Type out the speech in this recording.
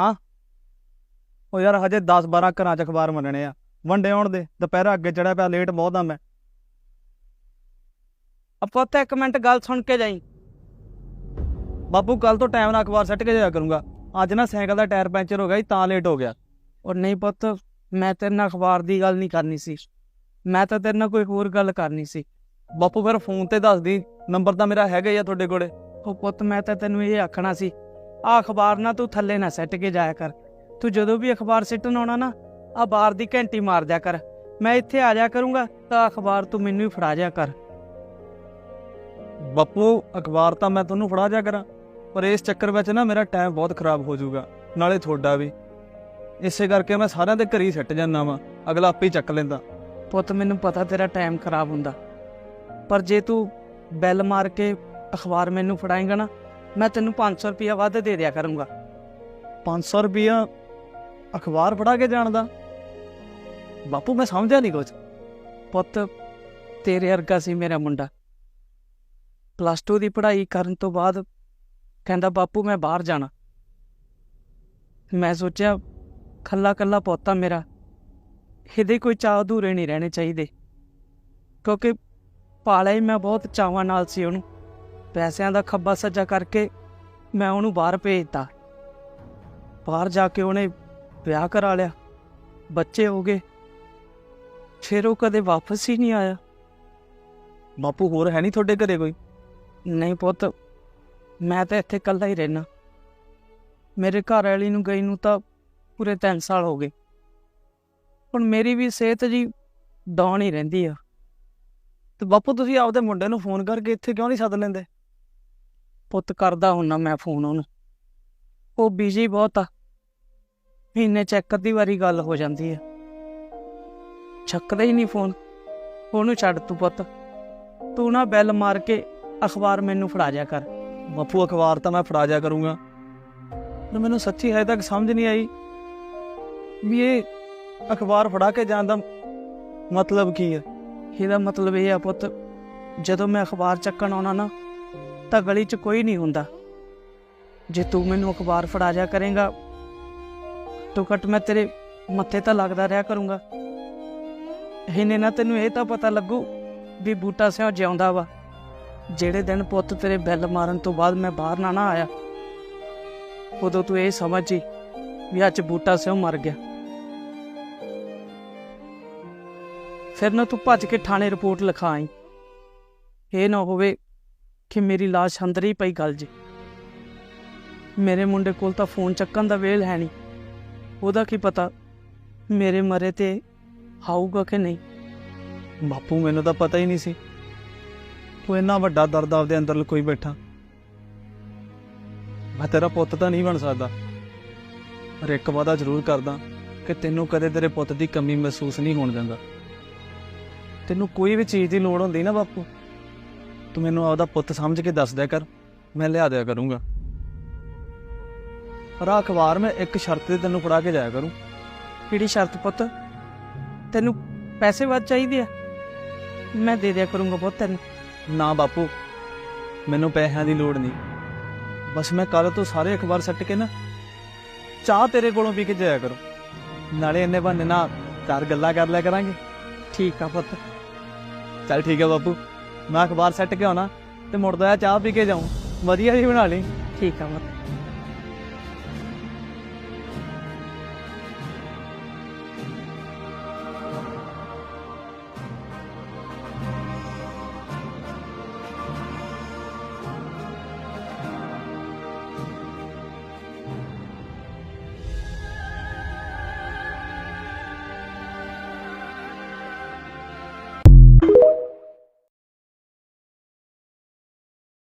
ਹਾਂ? ਉਹ ਯਾਰ ਹਜੇ 10 12 ਘਰਾਂ 'ਚ ਅਖਬਾਰ ਮੰਨਣੇ ਆ। ਵੰਡੇ ਆਉਣ ਦੇ ਦੁਪਹਿਰਾ ਅੱਗੇ ਚੜਿਆ ਪਿਆ ਲੇਟ ਬਹੁਤ ਆ ਮੈਂ। ਆਪਾਂ ਤਾਂ ਇੱਕ ਮਿੰਟ ਗੱਲ ਸੁਣ ਕੇ ਜਾਈ। ਬਾਪੂ ਕੱਲ ਤੋਂ ਟਾਈਮ ਨਾਲ ਅਖਬਾਰ ਸੱਟ ਕੇ ਜਾਇਆ ਕਰੂੰਗਾ। ਅੱਜ ਨਾ ਸਾਈਕਲ ਦਾ ਟਾਇਰ ਪੈਂਚਰ ਹੋ ਗਿਆ ਤਾਂ ਲੇਟ ਹੋ ਗਿਆ। ਔਰ ਨਹੀਂ ਪੁੱਤ ਮੈਂ ਤੇਰੇ ਨਾਲ ਅਖਬਾਰ ਦੀ ਗੱਲ ਨਹੀਂ ਕਰਨੀ ਸੀ। ਮੈਂ ਤਾਂ ਤੇਰੇ ਨਾਲ ਕੋਈ ਹੋਰ ਗੱਲ ਕਰਨੀ ਸੀ। ਬਾਪੂ ਫਿਰ ਫੋਨ ਤੇ ਦੱਸ ਦੀ। ਨੰਬਰ ਤਾਂ ਮੇਰਾ ਹੈਗਾ ਹੀ ਆ ਤੁਹਾਡੇ ਕੋਲੇ। ਉਹ ਪੁੱਤ ਮੈਂ ਤਾਂ ਤੈਨੂੰ ਇਹ ਆਖਣਾ ਸੀ ਆ ਅਖਬਾਰ ਨਾ ਤੂੰ ਥੱਲੇ ਨਾ ਸੱਟ ਕੇ ਜਾਇਆ ਕਰ। ਤੂੰ ਜਦੋਂ ਵੀ ਅਖਬਾਰ ਸਿੱਟਣ ਆਉਣਾ ਨਾ ਆ ਬਾਹਰ ਦੀ ਘੰਟੀ ਮਾਰ ਦਿਆ ਕਰ। ਮੈਂ ਇੱਥੇ ਆ ਜਾਇਆ ਕਰੂੰਗਾ ਤਾਂ ਅਖਬਾਰ ਤੂੰ ਮੈਨੂੰ ਹੀ ਫੜਾ ਜਾਇਆ ਕਰ। ਬਾਪੂ ਅਖਬਾਰ ਤਾਂ ਮੈਂ ਤੁਹਾਨੂੰ ਫੜਾ ਜਾ ਕਰਾਂ ਪਰ ਇਸ ਚੱਕਰ ਵਿੱਚ ਨਾ ਮੇਰਾ ਟਾਈਮ ਬਹੁਤ ਖਰਾਬ ਹੋ ਜਾਊਗਾ ਨਾਲੇ ਤੁਹਾਡਾ ਵੀ। ਇਸੇ ਕਰਕੇ ਮੈਂ ਸਾਰਿਆਂ ਦੇ ਘਰੀ ਸੱਟ ਜਾਂਦਾ ਵਾਂ ਅਗਲਾ ਆਪੇ ਹੀ ਚੱਕ ਲੈਂਦਾ। ਪੁੱਤ ਮੈਨੂੰ ਪਤਾ ਤੇਰਾ ਟਾਈਮ ਖਰਾਬ ਹੁੰਦਾ। ਪਰ ਜੇ ਤੂੰ ਬੈਲ ਮਾਰ ਕੇ ਅਖਬਾਰ ਮੈਨੂੰ ਫੜਾਏਂਗਾ ਨਾ ਮੈਂ ਤੈਨੂੰ 500 ਰੁਪਇਆ ਵੱਧ ਦੇ ਦਿਆ ਕਰੂੰਗਾ। 500 ਰੁਪਿਆ ਅਖਬਾਰ ਫੜਾ ਕੇ ਜਾਣ ਦਾ ਬਾਪੂ, ਮੈਂ ਸਮਝਿਆ ਨਹੀਂ ਕੁਝ ਪੁੱਤ, ਤੇਰੇ ਵਰਗਾ ਸੀ ਮੇਰਾ ਮੁੰਡਾ। ਪਲੱਸ 2 ਦੀ ਪੜ੍ਹਾਈ ਕਰਨ ਤੋਂ ਬਾਅਦ ਕਹਿੰਦਾ, ਬਾਪੂ, ਮੈਂ ਬਾਹਰ ਜਾਣਾ। ਮੈਂ ਸੋਚਿਆ, ਖੱਲਾ ਖੱਲਾ ਪੋਤਾ ਮੇਰਾ। ਇਹਦੇ ਕੋਈ ਚਾਅ ਅਧੂਰੇ ਨਹੀਂ ਰਹਿਣੇ ਚਾਹੀਦੇ। ਕਿਉਂਕਿ ਪਾਲਿਆ ਹੀ ਮੈਂ ਬਹੁਤ ਚਾਵਾਂ ਨਾਲ ਸੀ ਉਹਨੂੰ। ਪੈਸਿਆਂ ਦਾ ਖੱਬਾ ਸੱਜਾ ਕਰਕੇ ਮੈਂ ਉਹਨੂੰ ਬਾਹਰ ਭੇਜਤਾ। ਬਾਹਰ ਜਾ ਕੇ ਉਹਨੇ ਵਿਆਹ ਕਰਾ ਲਿਆ। ਬੱਚੇ ਹੋ ਗਏ। ਫਿਰ ਉਹ ਕਦੇ ਵਾਪਸ ਹੀ ਨਹੀਂ ਆਇਆ। ਬਾਪੂ ਹੋਰ ਹੈ ਨਹੀਂ ਤੁਹਾਡੇ ਘਰੇ ਕੋਈ? ਨਹੀਂ ਪੁੱਤ ਮੈਂ ਤਾਂ ਇੱਥੇ ਇਕੱਲਾ ਹੀ ਰਹਿਣਾ ਮੇਰੇ ਘਰ ਵਾਲੀ ਨੂੰ ਗਈ ਨੂੰ ਤਾਂ ਪੂਰੇ 3 ਸਾਲ ਹੋ ਗਏ। ਹੁਣ ਮੇਰੀ ਵੀ ਸਿਹਤ ਜੀ ਡਾਊਨ ਹੀ ਰਹਿੰਦੀ ਆ। ਤੇ ਬਾਪੂ ਤੁਸੀਂ ਆਪਦੇ ਮੁੰਡੇ ਨੂੰ ਫੋਨ ਕਰਕੇ ਇੱਥੇ ਕਿਉਂ ਨਹੀਂ ਸੱਦ ਲੈਂਦੇ? ਪੁੱਤ ਕਰਦਾ ਹੁੰਨਾ ਮੈਂ ਫੋਨ ਉਹਨੂੰ। ਉਹ ਬਿਜ਼ੀ ਬਹੁਤ ਆ। ਮਹੀਨੇ ਚ ਇੱਕ ਅੱਧੀ ਵਾਰੀ ਗੱਲ ਹੋ ਜਾਂਦੀ ਆ। ਚੱਕਦਾ ਹੀ ਨਹੀਂ ਫੋਨ। ਉਹਨੂੰ ਛੱਡ ਤੂੰ ਪੁੱਤ। ਤੂੰ ਨਾ ਬੈਲ ਮਾਰ ਕੇ ਅਖਬਾਰ ਮੈਨੂੰ ਫੜਾ ਜਾ ਕਰ। ਬਾਪੂ ਅਖਬਾਰ ਤਾਂ ਮੈਂ ਫੜਾ ਜਾ ਕਰੂੰਗਾ। ਪਰ ਮੈਨੂੰ ਸੱਚੀ ਹਜੇ ਤੱਕ ਸਮਝ ਨਹੀਂ ਆਈ ਵੀ ਇਹ ਅਖਬਾਰ ਫੜਾ ਕੇ ਜਾਣ ਦਾ ਮਤਲਬ ਕੀ ਹੈ ਇਹਦਾ ਮਤਲਬ ਇਹ ਆ ਪੁੱਤ ਜਦੋਂ ਮੈਂ ਅਖਬਾਰ ਚੱਕਣ ਆਉਣਾ ਨਾ ਤਾਂ ਗਲੀ 'ਚ ਕੋਈ ਨਹੀਂ ਹੁੰਦਾ। ਜੇ ਤੂੰ ਮੈਨੂੰ ਅਖਬਾਰ ਫੜਾ ਜਾ ਕਰੇਗਾ, ਤੋ ਘੱਟ ਮੈਂ ਤੇਰੇ ਮੱਥੇ ਤਾਂ ਲੱਗਦਾ ਰਿਹਾ ਕਰੂੰਗਾ। ਇਹਨੇ ਨਾ ਤੈਨੂੰ ਇਹ ਤਾਂ ਪਤਾ ਲੱਗੂ ਵੀ ਬੂਟਾ ਸਿਓ ਜਿਉਂਦਾ ਵਾ। ਜਿਹੜੇ ਦਿਨ ਪੁੱਤ ਤੇਰੇ ਬੈਲ ਮਾਰਨ ਤੋਂ ਬਾਅਦ ਮੈਂ ਬਾਹਰ ਨਾ ਨਾ ਆਇਆ, ਉਦੋਂ ਤੂੰ ਇਹ ਸਮਝੀ ਵੀ ਅੱਜ ਬੂਟਾ ਸਿਓ ਮਰ ਗਿਆ। ਫਿਰ ਨਾ ਤੂੰ ਭੱਜ ਕੇ ਥਾਣੇ ਰਿਪੋਰਟ ਲਿਖਾਈ। ਇਹ ਨਾ ਹੋਵੇ ਕਿ ਮੇਰੀ ਲਾਸ਼ ਅੰਦਰ ਹੀ ਪਈ ਗੱਲ ਜੀ। ਮੇਰੇ ਮੁੰਡੇ ਕੋਲ ਤਾਂ ਫੋਨ ਚੱਕਣ ਦਾ ਵੇਲ ਹੈ ਨਹੀਂ। ਉਹਦਾ ਕੀ ਪਤਾ ਮੇਰੇ ਮਰੇ ਤੇ ਆਊਗਾ ਕਿ ਨਹੀਂ। ਬਾਪੂ, ਮੈਨੂੰ ਤਾਂ ਪਤਾ ਹੀ ਨਹੀਂ ਸੀ। ਤੂੰ ਇੰਨਾ ਵੱਡਾ ਦਰਦ ਆਪਦੇ ਅੰਦਰ ਲੁਕੋਈ ਬੈਠਾ। ਮੈਂ ਤੇਰਾ ਪੁੱਤ ਤਾਂ ਨਹੀਂ ਬਣ ਸਕਦਾ। ਪਰ ਇੱਕ ਵਾਦਾ ਜ਼ਰੂਰ ਕਰਦਾ ਕਿ ਤੈਨੂੰ ਕਦੇ ਤੇਰੇ ਪੁੱਤ ਦੀ ਕਮੀ ਮਹਿਸੂਸ ਨਹੀਂ ਹੋਣ ਦਿੰਦਾ। ਤੈਨੂੰ ਕੋਈ ਵੀ ਚੀਜ਼ ਦੀ ਲੋੜ ਹੁੰਦੀ ਨਾ ਬਾਪੂ। ਤੂੰ ਮੈਨੂੰ ਆਪਦਾ ਪੁੱਤ ਸਮਝ ਕੇ ਦੱਸ ਦਿਆ ਕਰ, ਮੈਂ ਲਿਆ ਦਿਆ ਕਰੂੰਗਾ। ਪਰ ਆਹ ਅਖਬਾਰ ਮੈਂ ਇੱਕ ਸ਼ਰਤ ਤੇ ਤੈਨੂੰ ਫੜਾ ਕੇ ਜਾਇਆ ਕਰੂੰ। ਕਿਹੜੀ ਸ਼ਰਤ ਪੁੱਤ? ਤੈਨੂੰ ਪੈਸੇ ਵੱਧ ਚਾਹੀਦੇ ਆ। ਮੈਂ ਦੇ ਦਿਆ ਕਰੂੰਗਾ ਪੁੱਤ ਤੈਨੂੰ। ਨਾ ਬਾਪੂ, ਮੈਨੂੰ ਪੈਸਿਆਂ ਦੀ ਲੋੜ ਨਹੀਂ। ਬਸ ਮੈਂ ਕੱਲ ਤੋਂ ਸਾਰੇ ਅਖਬਾਰ ਸੱਟ ਕੇ ਨਾ ਚਾਹ ਤੇਰੇ ਕੋਲੋਂ ਪੀ ਕੇ ਜਾਇਆ ਕਰੋ। ਨਾਲੇ ਇੰਨੇ ਬੰਨੇ ਨਾ ਚਾਰ ਗੱਲਾਂ ਕਰ ਲਿਆ ਕਰਾਂਗੇ। ਠੀਕ ਆ ਪੁੱਤ। ਚੱਲ ਠੀਕ ਹੈ ਬਾਪੂ। ਮੈਂ ਅਖਬਾਰ ਸੱਟ ਕੇ ਆਉਣਾ ਤੇ ਮੁੜਦਾ ਆ ਚਾਹ ਪੀ ਕੇ ਜਾਉਂ ਵਧੀਆ ਜੀ ਬਣਾ ਲਈ। ਠੀਕ ਆ ਪੁੱਤ